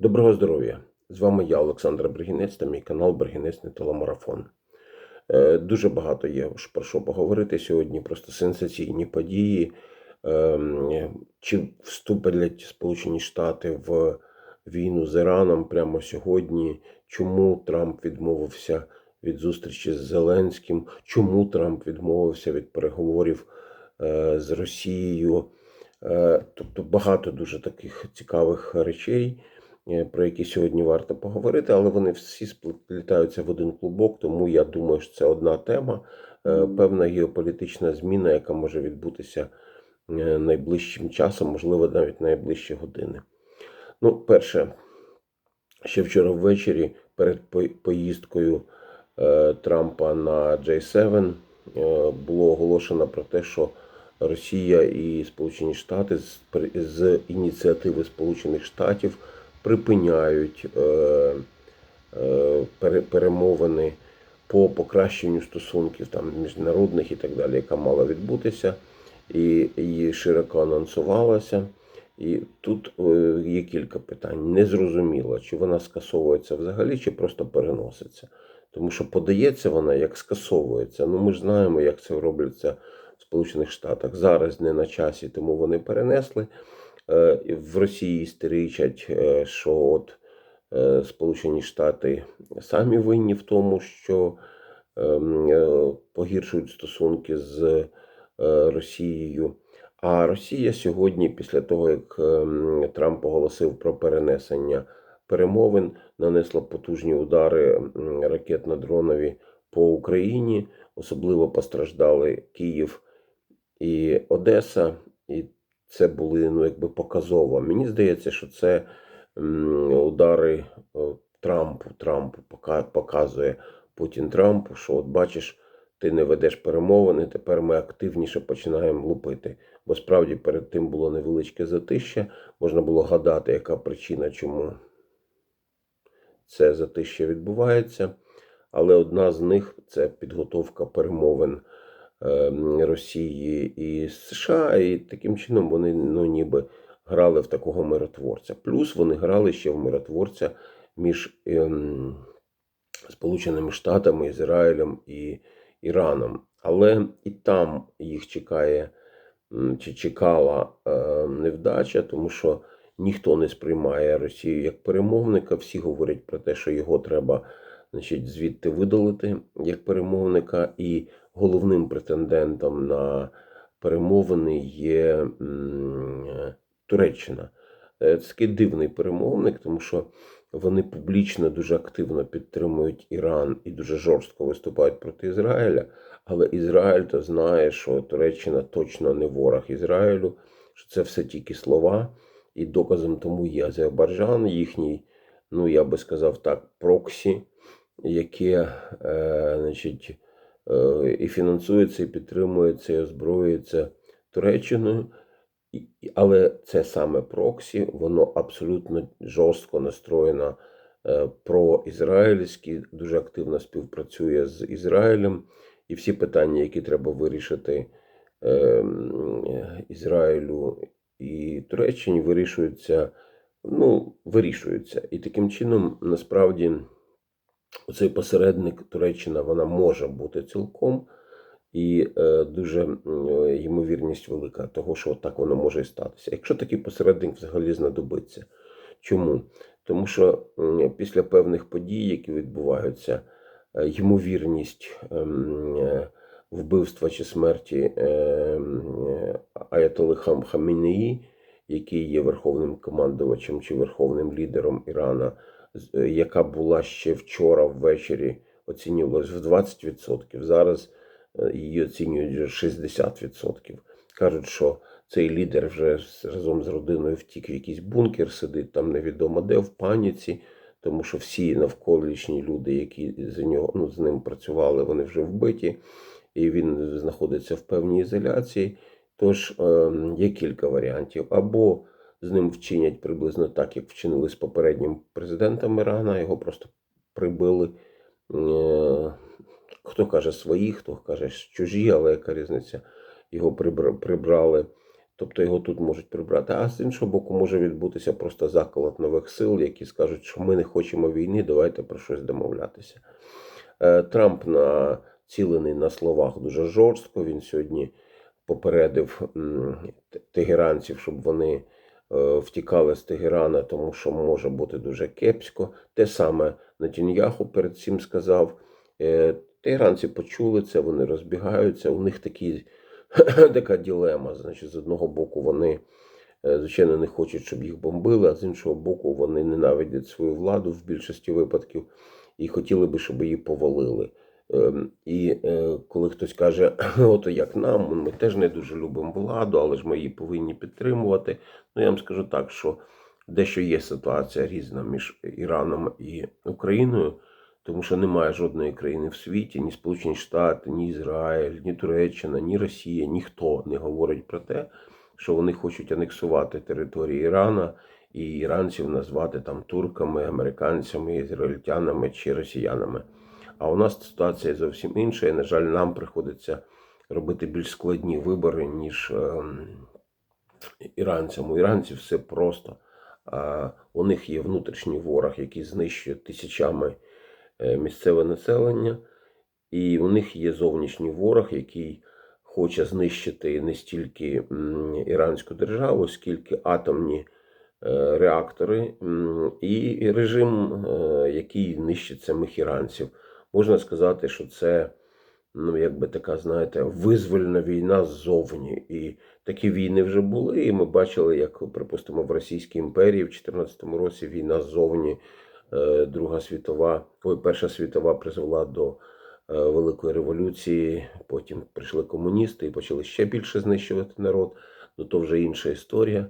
Доброго здоров'я! З вами я, Олександр Бригінець, та мій канал Бригінець не телемарафон. Е, Дуже багато є про що поговорити сьогодні. Просто сенсаційні події. Ем, Чи вступлять Сполучені Штати в війну з Іраном прямо сьогодні? Чому Трамп відмовився від зустрічі з Зеленським? Чому Трамп відмовився від переговорів е, з Росією? Е, Тобто багато дуже таких цікавих речей, про які сьогодні варто поговорити, але вони всі сплітаються в один клубок, тому я думаю, що це одна тема, е, певна геополітична зміна, яка може відбутися е, найближчим часом, можливо, навіть найближчі години. Ну, перше, ще вчора ввечері перед поїздкою е, Трампа на J7 е, було оголошено про те, що Росія і Сполучені Штати з ініціативи Сполучених Штатів припиняють е, е, перемовини по покращенню стосунків там міжнародних і так далі, яка мала відбутися, і її широко анонсувалася. І тут е, є кілька питань. Незрозуміло, чи вона скасовується взагалі, чи просто переноситься. Тому що подається вона як скасовується. Ну ми ж знаємо, як це робляться в Сполучених Штатах. Зараз не на часі, тому вони перенесли. Е, В Росії істеричать, е, що от е, Сполучені Штати самі винні в тому, що ем, погіршують стосунки з Росією. А Росія сьогодні, після того як ем, Трамп оголосив про перенесення перемовин, нанесла потужні удари ракетно-дронові по Україні. Особливо постраждали Київ і Одеса, і це були ну якби показово. Мені здається, що це удари е, Трампу. Трампу показує Путін Трампу, що от бачиш, ти не ведеш перемовини, тепер ми активніше починаємо лупити. Бо справді перед тим було невеличке затища, можна було гадати, яка причина, чому це затища відбувається. Але одна з них це підготовка перемовин ем, Росії і США, і таким чином вони ну, ніби грали в такого миротворця. Плюс вони грали ще в миротворця між ем, Сполученими Штатами, Ізраїлем і Іраном. Але і там їх чекає чи чекала е, невдача, тому що ніхто не сприймає Росію як перемовника. Всі говорять про те, що його треба значить, звідти видалити як перемовника, і головним претендентом на перемовини є Туреччина. Е, Це такий дивний перемовник, тому що вони публічно дуже активно підтримують Іран і дуже жорстко виступають проти Ізраїля. Але Ізраїль то знає, що Туреччина точно не ворог Ізраїлю, що це все тільки слова. І доказом тому є Азербайджан, їхній, ну я би сказав так, проксі, яке е, значить, і фінансується, і підтримується, і озброюється Туреччиною. Але це саме проксі, воно абсолютно жорстко настроєно е, проізраїльськи, дуже активно співпрацює з Ізраїлем. І всі питання, які треба вирішити е, е, Ізраїлю і Туреччині, вирішуються, ну, вирішуються. І таким чином, насправді, цей посередник Туреччина вона може бути цілком. І е, дуже е, ймовірність велика того, що так воно може і статися. Якщо такий посередник взагалі знадобиться. Чому? Тому що м, після певних подій, які відбуваються, е, ймовірність ем, е, вбивства чи смерті е, е, Аятоли Хам Хамінеї, який є верховним командувачем чи верховним лідером Ірана, е, яка була ще вчора ввечері, оцінювалась в 20%. Зараз е, її оцінюють вже 60%. Кажуть, що цей лідер вже разом з родиною втік в якийсь бункер, сидить там невідомо де в паніці, тому що всі навколишні люди, які за нього ну, з ним працювали, вони вже вбиті, і він знаходиться в певній ізоляції. Тож е, є кілька варіантів. Або з ним вчинять приблизно так, як вчинили з попереднім президентом Ірана, його просто прибили. Е, хто каже свої, хто каже чужі, але яка різниця? Його прибрали Тобто його тут можуть прибрати. А з іншого боку, може відбутися просто заколот нових сил, які скажуть, що ми не хочемо війни, давайте про щось домовлятися. Е, Трамп націлений на словах дуже жорстко. Він сьогодні попередив тегеранців, щоб вони втікали з Тегерана, тому що може бути дуже кепсько. Те саме Нетіньяху перед цим сказав. Е, Тегеранці почули це, вони розбігаються. У них такі, така ділема. Значить, з одного боку, вони, е, звичайно, не хочуть, щоб їх бомбили, а з іншого боку, вони ненавидять свою владу в більшості випадків і хотіли би, щоб її повалили. Ем, І е, коли хтось каже, от як нам, ми теж не дуже любимо владу, але ж ми її повинні підтримувати. Ну, я вам скажу так, що дещо є ситуація різна між Іраном і Україною, тому що немає жодної країни в світі, ні Сполучені Штати, ні Ізраїль, ні Туреччина, ні Росія, ніхто не говорить про те, що вони хочуть анексувати територію Ірана і іранців назвати там турками, американцями, ізраїльтянами чи росіянами. А у нас ситуація зовсім інша, і, на жаль, нам приходиться робити більш складні вибори, ніж ем, іранцям. У іранців все просто. У них є внутрішній ворог, який знищує тисячами е, місцеве населення, і у них є зовнішній ворог, який хоче знищити не стільки іранську державу, скільки атомні е, реактори і режим, е, який нищить самих іранців. Можна сказати, що це ну, якби така, знаєте, визвольна війна ззовні. І такі війни вже були. І ми бачили, як, припустимо, в Російській імперії в 2014 році війна ззовні, е, Друга світова, ой, Перша світова призвела до е, Великої революції. Потім прийшли комуністи і почали ще більше знищувати народ. Ну то вже інша історія.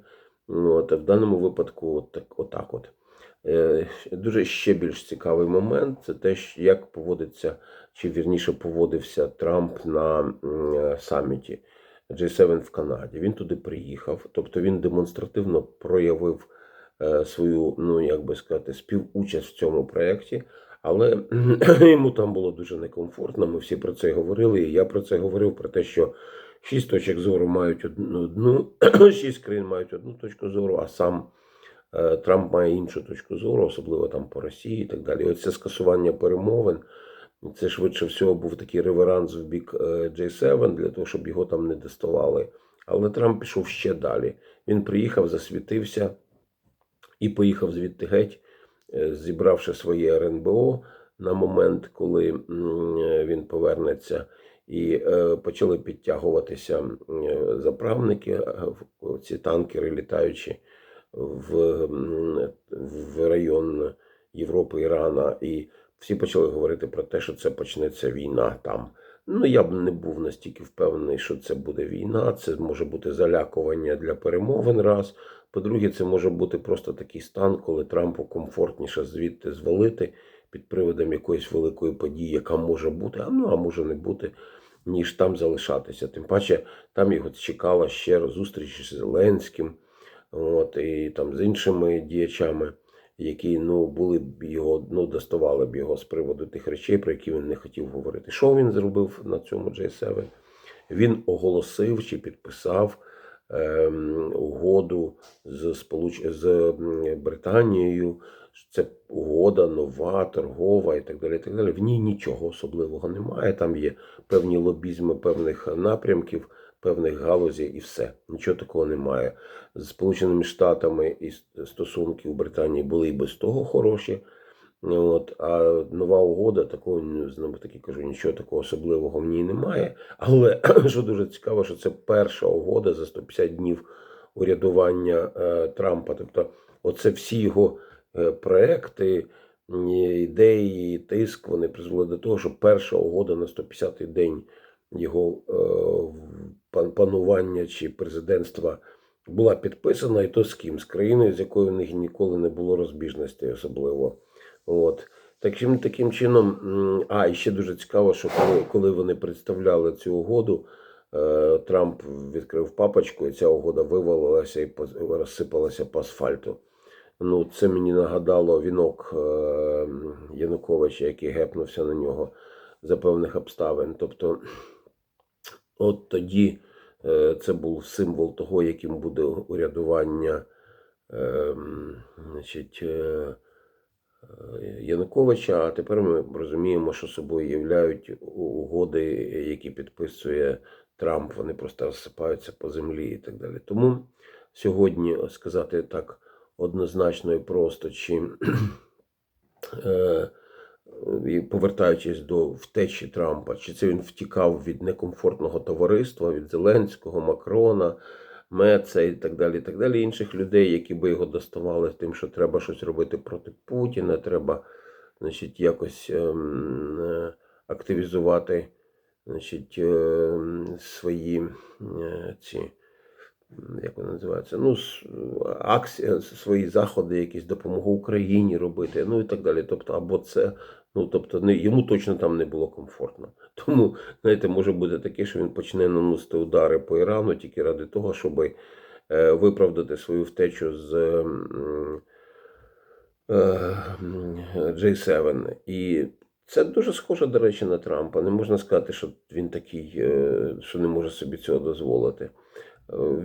Ну, От, в даному випадку, от так, отак от. Е, Дуже ще більш цікавий момент це те, як поводиться, чи вірніше поводився Трамп на е, саміті G7 в Канаді. Він туди приїхав, тобто він демонстративно проявив е, свою, ну як би сказати, співучасть в цьому проєкті, але йому там було дуже некомфортно. Ми всі про це говорили. І я про це говорив про те, що шість точок зору мають одну, одну шість країн мають одну точку зору, а сам. Е, Трамп має іншу точку зору, особливо там по Росії і так далі. Оце скасування перемовин. Це швидше всього був такий реверанс в бік е, J7 для того, щоб його там не доставали. Але Трамп пішов ще далі. Він приїхав, засвітився і поїхав звідти геть, е, зібравши своє РНБО на момент, коли е, він повернеться. І е, почали підтягуватися е, заправники, е, ці танкери літаючі в, в район Європи, Ірана, і всі почали говорити про те, що це почнеться війна там. Ну, я б не був настільки впевнений, що це буде війна. Це може бути залякування для перемовин. Раз. По-друге, це може бути просто такий стан, коли Трампу комфортніше звідти звалити під приводом якоїсь великої події, яка може бути, а ну а може не бути, ніж там залишатися. Тим паче, там його чекала ще зустріч з Зеленським от, і там з іншими діячами, які ну, були б його, ну, доставали б його з приводу тих речей, про які він не хотів говорити. Що він зробив на цьому J7? Він оголосив чи підписав ем, угоду з, Сполуч... з Британією. Це угода нова, торгова і так далі. І так далі. В ній нічого особливого немає. Там є певні лобізми певних напрямків, певних галузей і все. Нічого такого немає. З Сполученими Штатами і стосунки у Британії були і без того хороші. От, а нова угода, такого знову таки кажу, нічого такого особливого в ній немає. Але що дуже цікаво, що це перша угода за 150 днів урядування е, Трампа. Тобто, оце всі його е, проекти, ідеї, тиск, вони призвели до того, що перша угода на 150-й день його е, панування чи президентства була підписана, і то з ким? З країною, з якою в них ніколи не було розбіжностей особливо. От. Таким, таким чином, а і ще дуже цікаво, що коли, коли вони представляли цю угоду, е, Трамп відкрив папочку, і ця угода вивалилася і розсипалася по асфальту. Ну, це мені нагадало вінок е, Януковича, який гепнувся на нього за певних обставин. Тобто, от тоді е, це був символ того, яким буде урядування ем, значить, е, е, Януковича. А тепер ми розуміємо, що собою являють угоди, які підписує Трамп. Вони просто розсипаються по землі і так далі. Тому сьогодні сказати так однозначно і просто, чи і повертаючись до втечі Трампа, чи це він втікав від некомфортного товариства, від Зеленського, Макрона, Меца і так далі, і так далі, інших людей, які би його доставали тим, що треба щось робити проти Путіна, треба значить, якось ем, е, активізувати значить, е, свої е, ці. Як вони називаються? Ну, акції, свої заходи, якісь допомогу Україні робити, ну і так далі. Тобто, або це, ну тобто, не, йому точно там не було комфортно. Тому, знаєте, може бути таке, що він почне наносити удари по Ірану тільки ради того, щоб е, виправдати свою втечу з м, е, J7. І це дуже схоже, до речі, на Трампа. Не можна сказати, що він такий, е, що не може собі цього дозволити.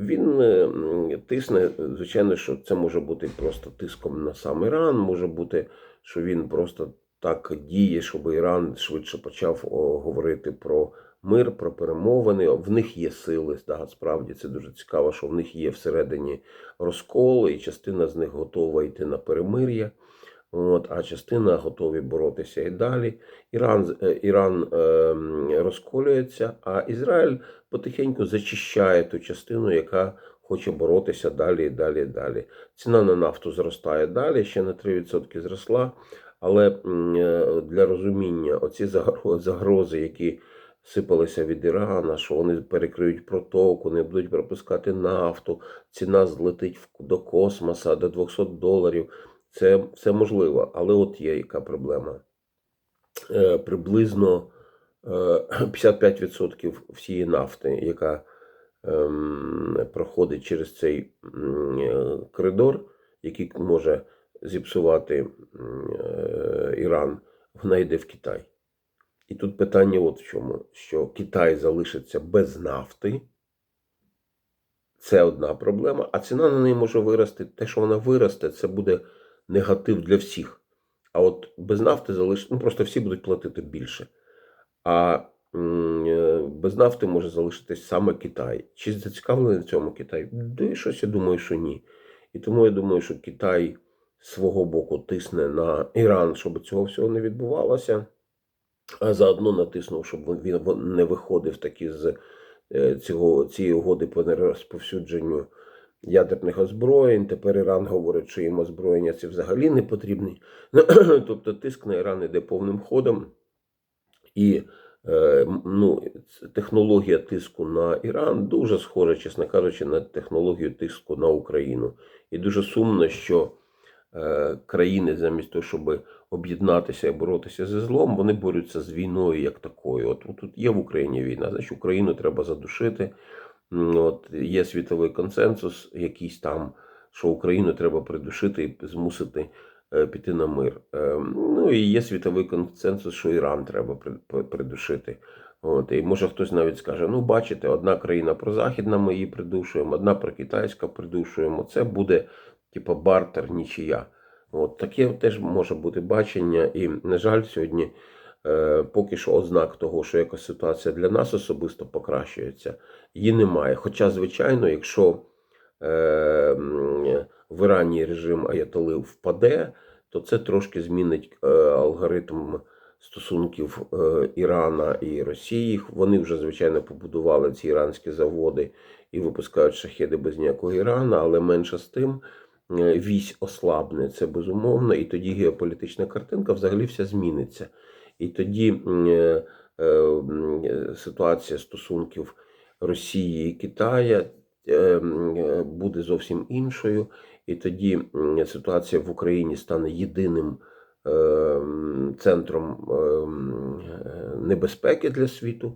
Він е, тисне, звичайно, що це може бути просто тиском на сам Іран, може бути, що він просто так діє, щоб Іран швидше почав говорити про мир, про перемовини. В них є сили, да, справді це дуже цікаво, що в них є всередині розкол, і частина з них готова йти на перемир'я. От, а частина готові боротися і далі. Іран, е, Іран е, розколюється, а Ізраїль потихеньку зачищає ту частину, яка хоче боротися далі і далі і далі. Ціна на нафту зростає далі, ще на 3% зросла. Але е, для розуміння оці загрози, які сипалися від Ірана, що вони перекриють протоку, не будуть пропускати нафту, ціна злетить до космоса до 200 доларів. Це все можливо, але от є яка проблема. Е, приблизно 55% всієї нафти, яка ем, проходить через цей е, коридор, який може зіпсувати е, Іран, вона йде в Китай. І тут питання от в чому: що Китай залишиться без нафти. Це одна проблема, а ціна на неї може вирости. Те, що вона виросте, це буде негатив для всіх. А от без нафти залишиться, ну просто всі будуть платити більше. А е, без нафти може залишитись саме Китай. Чи зацікавлений в цьому Китай? Да щось я думаю, що ні. І тому я думаю, що Китай з свого боку тисне на Іран, щоб цього всього не відбувалося, а заодно натиснув, щоб він не виходив таки з е, цього, цієї угоди по нерозповсюдженню ядерних озброєнь. Тепер Іран говорить, що їм озброєння це взагалі не потрібні. Тобто тиск на Іран іде повним ходом. І е, ну, технологія тиску на Іран дуже схожа, чесно кажучи, на технологію тиску на Україну. І дуже сумно, що е, країни, замість того, щоб об'єднатися і боротися зі злом, вони борються з війною як такою. От, тут є в Україні війна, значить Україну треба задушити. От є світовий консенсус, якийсь там, що Україну треба придушити і змусити піти на мир. Е, Ну і є світовий консенсус, що Іран треба при- при- придушити. От, і може хтось навіть скаже: ну, бачите, одна країна прозахідна, ми її придушуємо, одна прокитайська придушуємо. Це буде типу бартер, нічия. От таке теж може бути бачення, і, на жаль, сьогодні е, поки що ознак того, що якась ситуація для нас особисто покращується, її немає. Хоча, звичайно, якщо е, в Ірані режим Аятоли впаде, то це трошки змінить е, алгоритм стосунків е, Ірана і Росії. Вони вже, звичайно, побудували ці іранські заводи і випускають шахеди без ніякого Ірана, але менше з тим. е, Вісь ослабне, це безумовно, і тоді геополітична картинка взагалі вся зміниться. І тоді е, е, ситуація стосунків Росії і Китая буде зовсім іншою, і тоді ситуація в Україні стане єдиним е, центром е, м, е, небезпеки для світу.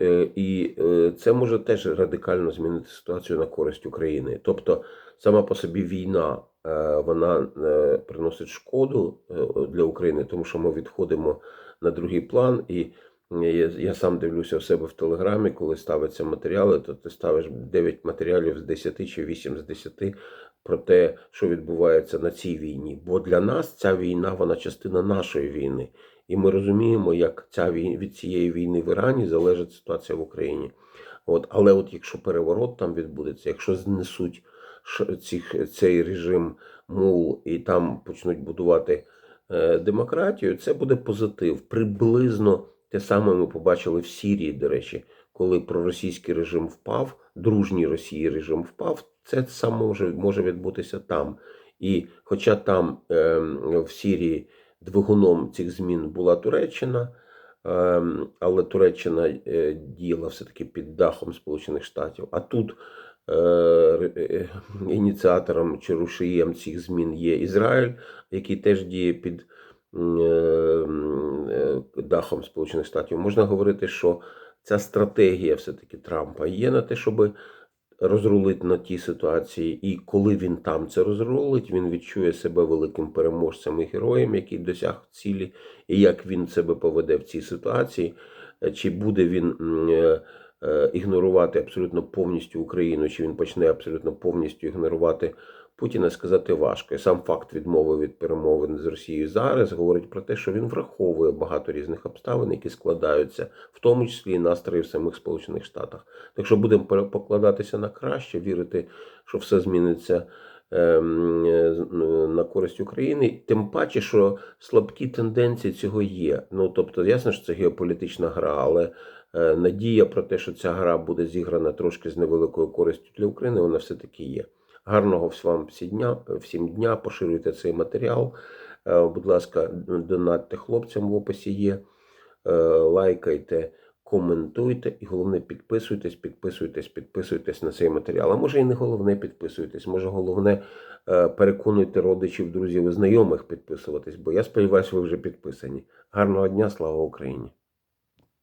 Е, І е, це може теж радикально змінити ситуацію на користь України. Тобто, сама по собі війна е, вона е, приносить шкоду е, для України, тому що ми відходимо на другий план, і Я, я сам дивлюся в себе в Телеграмі, коли ставляться матеріали, то ти ставиш 9 матеріалів з 10 чи 8 з 10 про те, що відбувається на цій війні. Бо для нас ця війна, вона частина нашої війни. І ми розуміємо, як ця війна, від цієї війни в Ірані залежить ситуація в Україні. От, але от якщо переворот там відбудеться, якщо знесуть цих, цей режим мул і там почнуть будувати е, демократію, це буде позитив. Приблизно те саме ми побачили в Сірії, до речі, коли проросійський режим впав, дружній Росії режим впав, це саме може, може відбутися там. І хоча там е, в Сірії двигуном цих змін була Туреччина, Ем, але Туреччина е, діяла все-таки під дахом Сполучених Штатів. А тут е, е, ініціатором чи рушієм цих змін є Ізраїль, який теж діє під е, е, дахом Сполучених Штатів. Можна говорити, що ця стратегія все-таки Трампа є на те, щоб розрулити на ті ситуації, і коли він там це розрулить, він відчує себе великим переможцем і героєм, який досяг цілі, і як він себе поведе в цій ситуації, Е, чи буде він е, е, ігнорувати абсолютно повністю Україну, чи він почне абсолютно повністю ігнорувати Путіна, сказати важко. І сам факт відмови від перемовин з Росією зараз говорить про те, що він враховує багато різних обставин, які складаються, в тому числі і настрої в самих Сполучених Штатах. Так що будемо покладатися на краще, вірити, що все зміниться ем, на користь України. Тим паче, що слабкі тенденції цього є. Ну тобто, ясно, що це геополітична гра, але е, надія про те, що ця гра буде зіграна трошки з невеликою користю для України, вона все-таки є. Гарного вам всім дня, поширюйте цей матеріал. Е, Будь ласка, донатьте хлопцям в описі є. Е, Лайкайте, коментуйте і головне підписуйтесь, підписуйтесь, підписуйтесь на цей матеріал. А може і не головне підписуйтесь, може головне е, переконуйте родичів, друзів і знайомих підписуватись, бо я сподіваюся, ви вже підписані. Гарного дня, слава Україні!